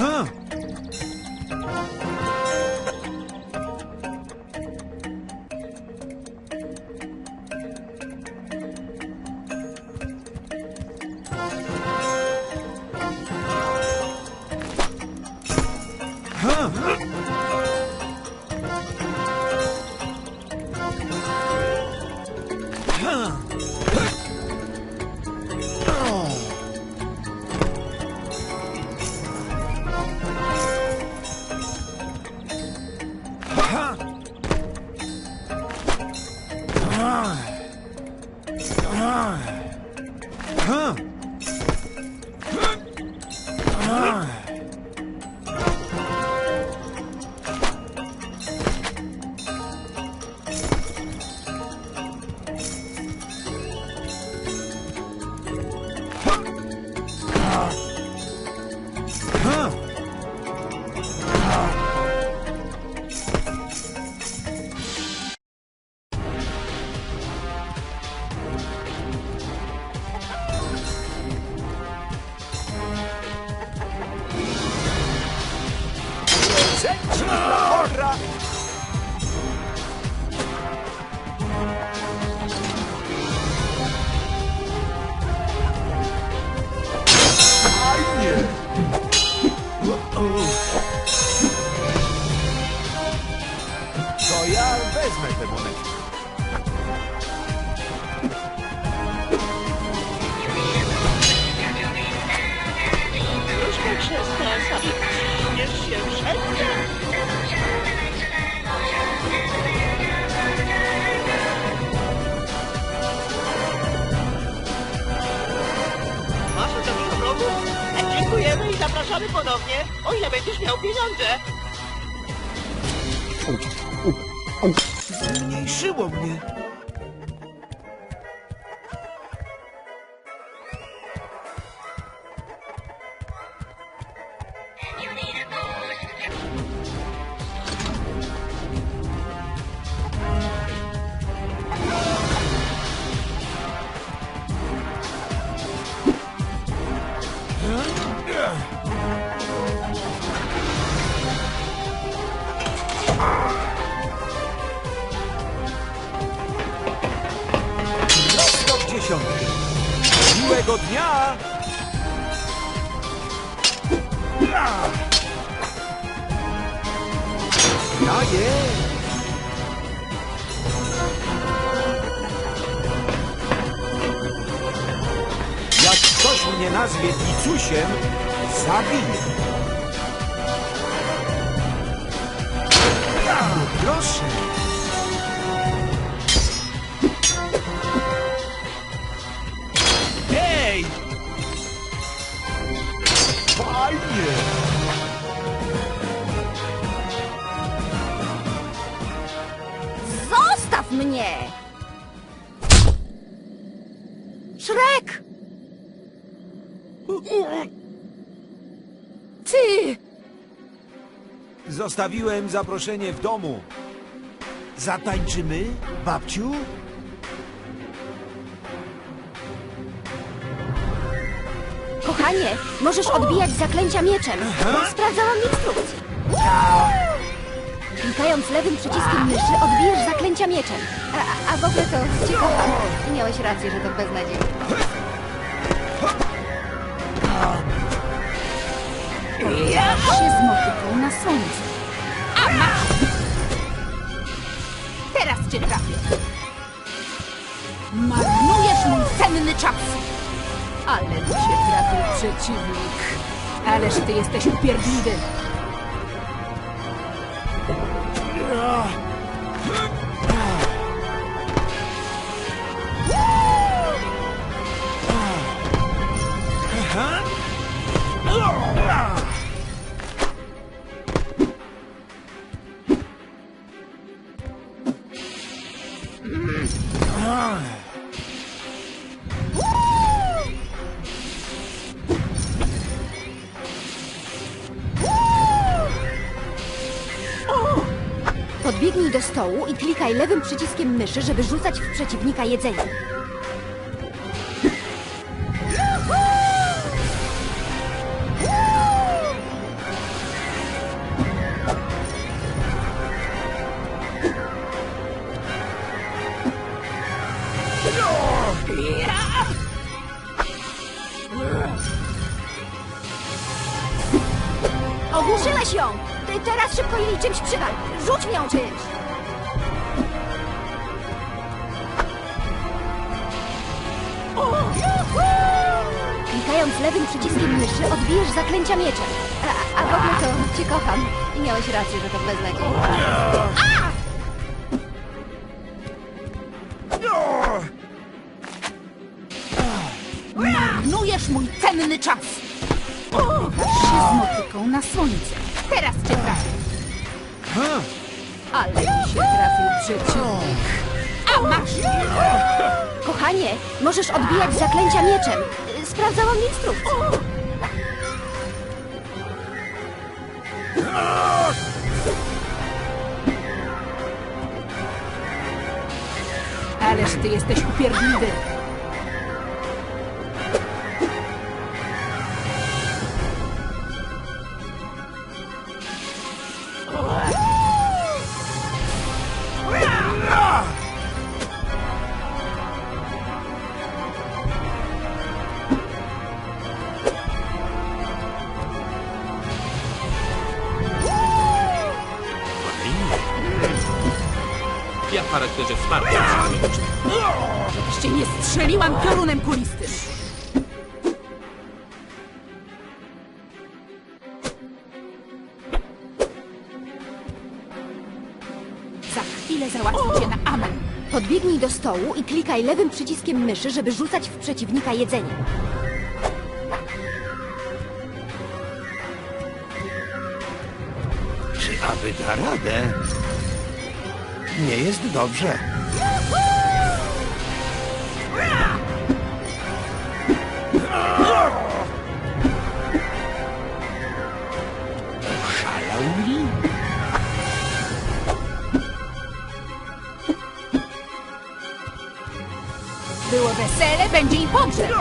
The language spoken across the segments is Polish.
응! Wezmę te monety. Troszkę przestęsa. Śmiesz się wszędzie. Dziękujemy i zapraszamy ponownie, o ile będziesz miał pieniądze. Zmniejszyło mnie. Prosto w Daję! Jak ktoś mnie nazwie Icusiem, zabiję. Proszę. Hej! Fajnie! Mnie! Szrek! Ty! Zostawiłem zaproszenie w domu. Zatańczymy, babciu? Kochanie, możesz odbijać zaklęcia mieczem. Sprawdzałam instrukcję. Klikając lewym przyciskiem myszy odbijesz zaklęcia mieczem. A, a w ogóle to kocham. Miałeś rację, że to beznadziejne. Ja się zmotyką na słońcu. A! Teraz cię trafię. Marnujesz mój cenny czas. Ale cię trafił przeciwnik. Ależ ty jesteś upierdliwy. Ah! Biegnij do stołu i klikaj lewym przyciskiem myszy, żeby rzucać w przeciwnika jedzenie. Ogłuszyłeś ją! Ty teraz szybko jej czymś przywal! Rzuć mi ją czymś! Klikając lewym przyciskiem myszy odbijesz zaklęcia mieczem. A, a w ogóle to cię kocham. I miałeś rację, że to beznadziejne. Marnujesz mój cenny czas! Się z motyką na słońce. Teraz trafię. Ale ci się trafił przeciwnik. A masz! Kochanie, możesz odbijać zaklęcia mieczem. Sprawdzałam instrukcję. Ależ ty jesteś upierdliwy. Charakterze wsparcia psychologicznym. Żebyście nie strzeliłam piorunem kulistym. Za chwilę załatwię cię na amen. Podbiegnij do stołu i klikaj lewym przyciskiem myszy, żeby rzucać w przeciwnika jedzenie. Czy aby da radę? Nie jest dobrze. Było wesele, będzie i pogrzeb.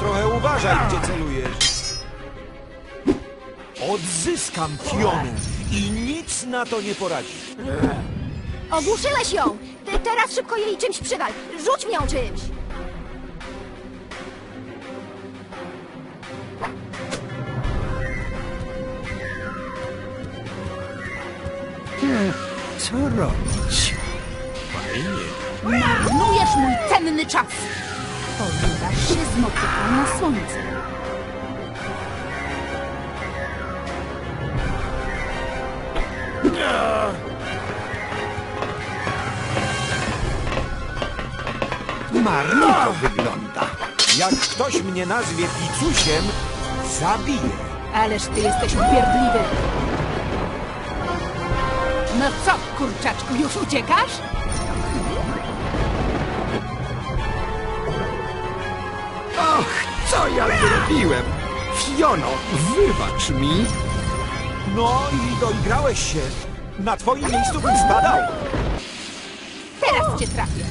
Trochę uważaj, gdzie celujesz. Odzyskam Fionę i nic na to nie poradzi. Ogłuszyłeś ją! Ty teraz szybko jej czymś przywal! Rzuć mi ją czymś! Co robić? Fajnie. Marnujesz mój cenny czas! Porywasz się z motyką na słońce. Marnie to wygląda. Jak ktoś mnie nazwie picusiem, zabiję. Ależ ty jesteś upierdliwy! No co, kurczaczku, już uciekasz? Och, co ja zrobiłem? Fiono, wybacz mi. No i doigrałeś się. Na twoim miejscu bym zbadał. Teraz cię trafię!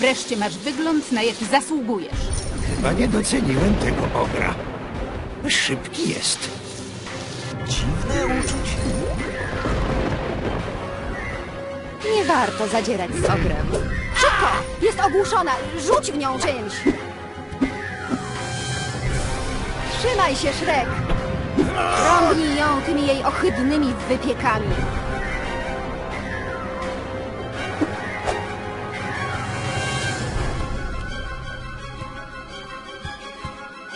Wreszcie masz wygląd, na jaki zasługujesz. Chyba nie doceniłem tego ogra. Szybki jest. Dziwne uczucie. Nie warto zadzierać z ogrem. Szybko! Jest ogłuszona! Rzuć w nią czymś! Trzymaj się, Szrek! Rąbnij ją tymi jej ohydnymi wypiekami.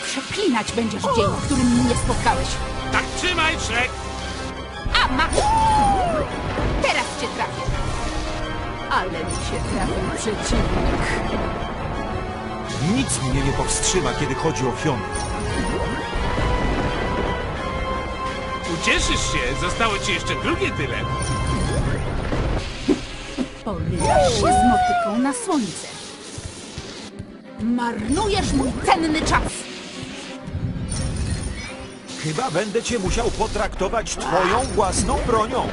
Przeklinać będziesz dzień, w którym mnie spotkałeś. Tak trzymaj, Szrek! A, masz! Teraz cię trafię. Ale mi się trafił przeciwnik. Nic mnie nie powstrzyma, kiedy chodzi o Fionę. Ucieszysz się, zostało ci jeszcze drugie tyle. Porywasz się z motyką na słońce. Marnujesz mój cenny czas. Chyba będę cię musiał potraktować twoją własną bronią.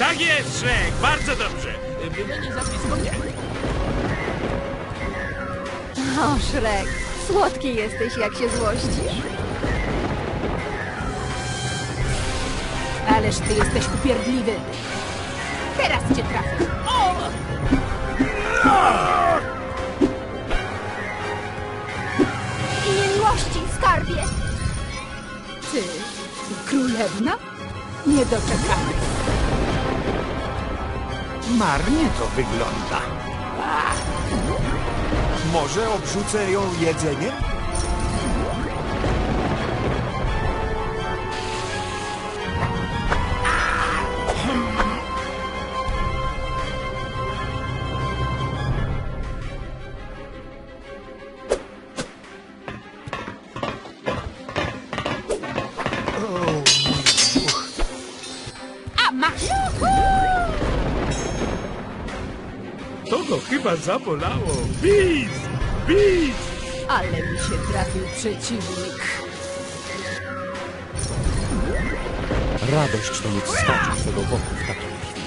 Tak jest, Shrek, bardzo dobrze. Wymienię za blisko nie. O, Szrek, słodki jesteś, jak się złościsz. Ależ ty jesteś upierdliwy. Teraz cię trafię. I miłości, skarbie! Ty, królewna? Niedoczekany. Marnie to wygląda. Może obrzucę ją jedzeniem? Chyba zabolało. Bis! Bis! Ale mi się trafił przeciwnik. Radość to mieć stać u swego boku w takiej chwili.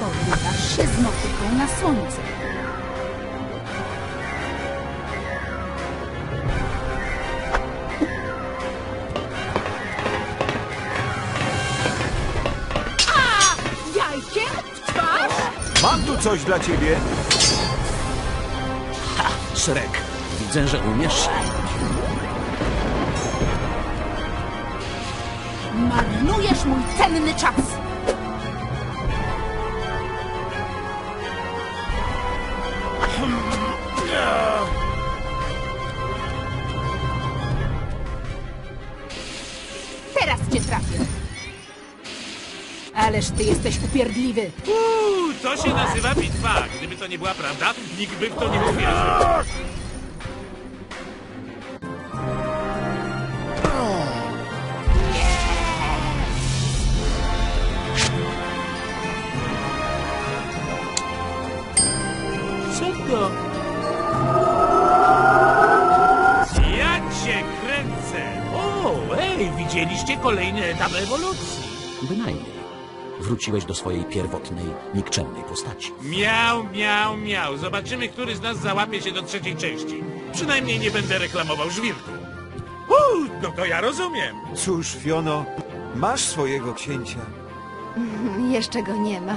Porywasz się z motyką na słońce. A! Jajkiem w twarz? Mam tu coś dla ciebie. Szrek, widzę, że umiesz. Marnujesz mój cenny czas. Ależ ty jesteś upierdliwy. Uuu, to się nazywa bitwa. Gdyby to nie była prawda, nikt by w to nie uwierzył. Co to? Ja cię kręcę! O, ej, widzieliście kolejny etap ewolucji. Bynajmniej. Wróciłeś do swojej pierwotnej, nikczemnej postaci. Miał, miał, miał. Zobaczymy, który z nas załapie się do trzeciej części. Przynajmniej nie będę reklamował żwirku. Uuu, no to ja rozumiem. Cóż, Fiono, masz swojego księcia. Jeszcze go nie ma.